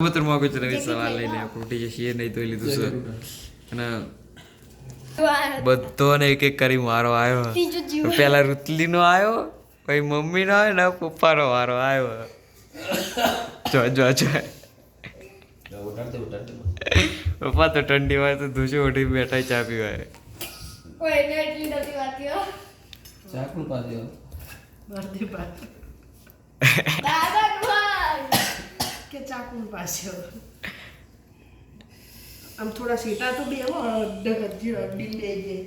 કબૂતરમાં કોઈ સવાલ લઈને આપણે ઉઠી જઈએ નહીં તો લીધું છે અને બધાને એક એક કરી મારો આવ્યો પેલા રુતલીનો આવ્યો પછી મમ્મીનો આવ્યો ને પપ્પાનો વારો આવ્યો જો જો જો પપ્પા તો ઠંડી હોય તો ધૂસી ઉઠી બેઠા ચા ચાકનું પાછળ બર્થડે પર દાદા નું કે ચાકુન પાસે આમ થોડા સીટા તો બી એવો અડધી અડધી બે ગઈ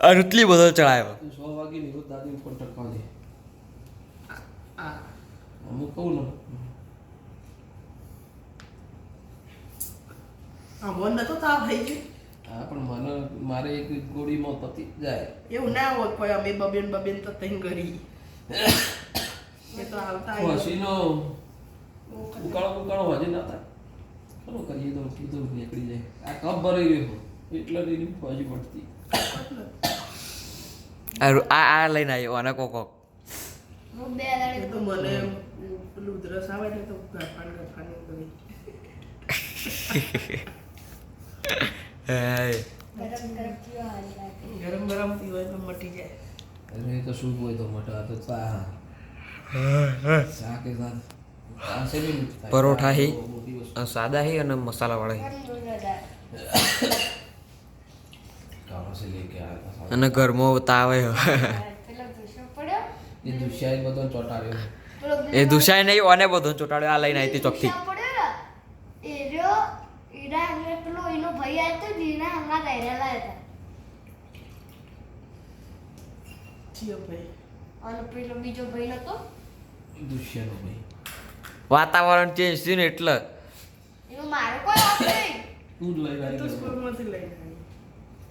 આ બધો ચડાયો. સો વાગે નિરોધ દાદી ઉપર ટકવાની આ અમુક કહું ને. આ મન નતો તાવ થઈ ગયો હા પણ મને મારે એક ગોળીમાં પતી જાય. એવું ના હોય કોઈ અમે બબેન બબેન તો તઈ કરી. એ તો આવતા હસીનો ઉકાળો ઉકાળો હજી ના થાય. ખરો કરીએ તો કીધું નીકળી જાય. આ કપ ભરાઈ રહ્યો એટલે એની હજી પડતી. આ આ આ લઈને આવ્યો અને કોક હું તો મને પેલું ઉધરસ આવે ને તો ગફાન ગફાન કરી. ગરમ ગરમ પીવાય તો મટી જાય. અરે તો શું હોય તો મટા તો ચા. ચા કે સાથ ચા. પરોઠા હી. સાદા હી અને મસાલા વાળા ગરમ દૂધ દાદા કાળો છે લઈ કે આવ્યા હતા. અને ઘરમાં તાવ એ દુસાય નહીં અને બધો ચોટાડ્યો આ લઈને આવી ચોખ્ખી અને પેલો બીજો ભાઈ નતો? દુષ્યનો ભાઈ. વાતાવરણ ચેન્જ થયું ને એટલે. એનો મારો કોઈ વાંક નહીં. તું જ લઈ તો સ્કૂલમાંથી લઈને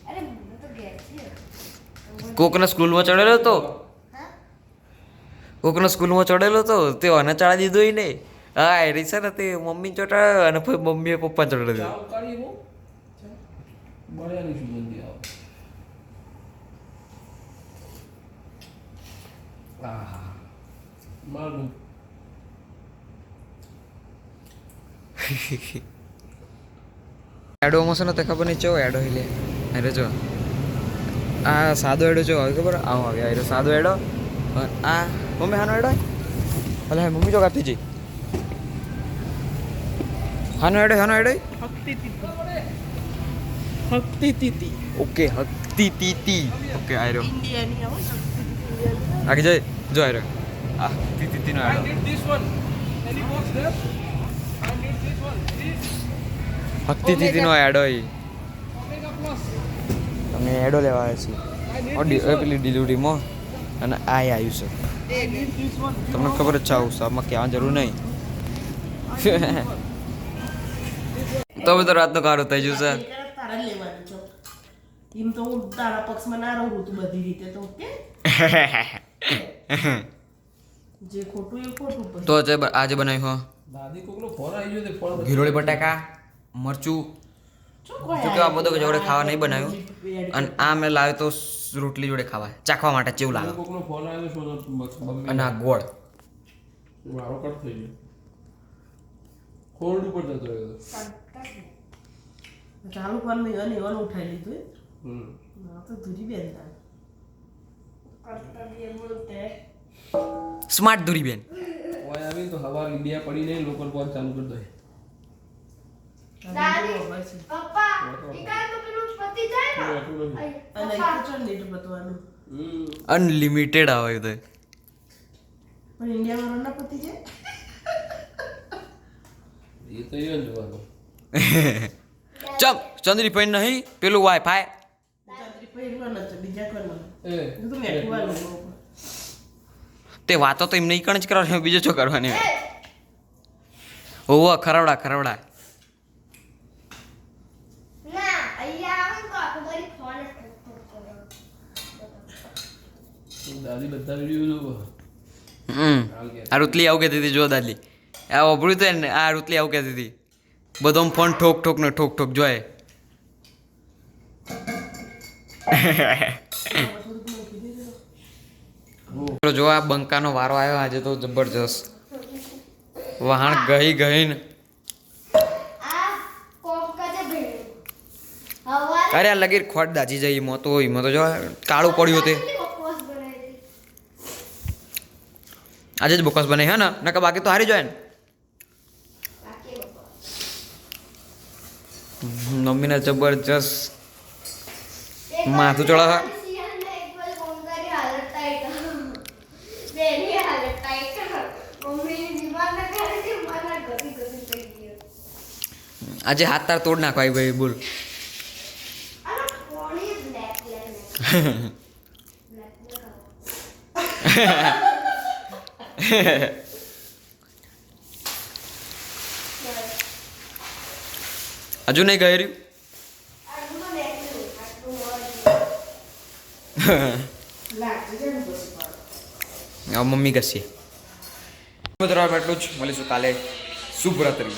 અરે મને તો ઘેર છે. કોકને સ્કૂલમાં ચડેલો હતો? હા? સ્કૂલમાં ચડેલો હતો? તે અને ચડાવી દીધો ને નહીં. હા એ છે ને તે મમ્મી ચોટાડ્યો અને પછી મમ્મીએ પપ્પા બળ્યાની આહા. મારું એડો મસો ને તે ખબર નહીં ચો એડો हिले અરે જો આ સાદો એડો જો આવે ખબર આવો આવે આ સાદો એડો અને આ મમ્મી હાનો એડો ભલે હા મમ્મી જો કાપતી જી હાનો એડો હાનો એડો હકતી તીતી હકતી તીતી ઓકે હકતી તીતી ઓકે આયરો ઇન્ડિયાની આવો હકતી તીતી આગળ જઈ જો આયરો આ તી તીતીનો એડો હકતી તીતીનો એડો હોય અમે એડો લેવા આવ્યા છીએ એ પેલી ડિલિવરીમાં અને આ આવ્યું છે. તમને ખબર જ છે આવું છે આમાં ક્યાં જરૂર નહીં. તો બધો રાતનો કારો થઈ ગયું છે. તારા જ એમ તો હું તારા પક્ષમાં ના રહું તું બધી રીતે તો કે જે ખોટું એ ખોટું તો આજે બનાવ્યું હો? દાદી કોકનો ફોન આવી ગયો તે ફોન ઘીરોળી બટાકા. મરચું જો કે આ બધો જોડે ખાવા નહીં બનાવ્યું. અને આ મેં લાવ્યો તો રોટલી જોડે ખાવા ચાખવા માટે ચેવું લાગે. અને આ ગોળ. મારો કટ થઈ ગયો. હોલ્ડ ઉપર જતો રહ્યો ચાલુ ફોન મેં અને એવાનું ઉઠાઈ લીધું હમ. તો ધૂરી બેન સ્માર્ટ ઓય આવી તો હવા ઇન્ડિયા પડી નહીં લોકલ ફોન ચાલુ કરી દે. અનલિમિટેડ આવે તો. પણ ઇન્ડિયામાં રોના પતિ છે એ તો એ જોવાનું. ચમ ચંદ્રી પૈન નહીં પેલું વાઈફાઈ તો વાતો તો એમ નહીં કણ જ કરવાની બીજો શું કરવાની? ખરાવડા ખરવડા ખરવડા. આ રૂતલી આવું કહેતી હતી, જો દાદી. આ વાપર્યું હતું ને આ રૂતલી આવું કહેતી હતી. બધો ફોન ઠોક ઠોક ને ઠોક ઠોક જોય. જો આ બંકાનો વારો આવ્યો, આજે તો જબરજસ્ત. વહાણ ગઈ ગઈ ને અરે આ લગીર ખોટ દાજી જઈ મોતો તો, ઈમાં તો જો, કાળું પડ્યું તે. આજે જ બોકસ બને હે ને? નકર બાકી તો હારી જાય ને. મમ્મીને જબરજસ્ત માથું ગયો. આજે હાથ તાર તોડ નાખો આવી ભાઈ બોલ. black હજુ નહીં ગઈ રહ્યું મમ્મી કશી મિત્રો એટલું જ. મળીશું કાલે. શુભ રાત્રિ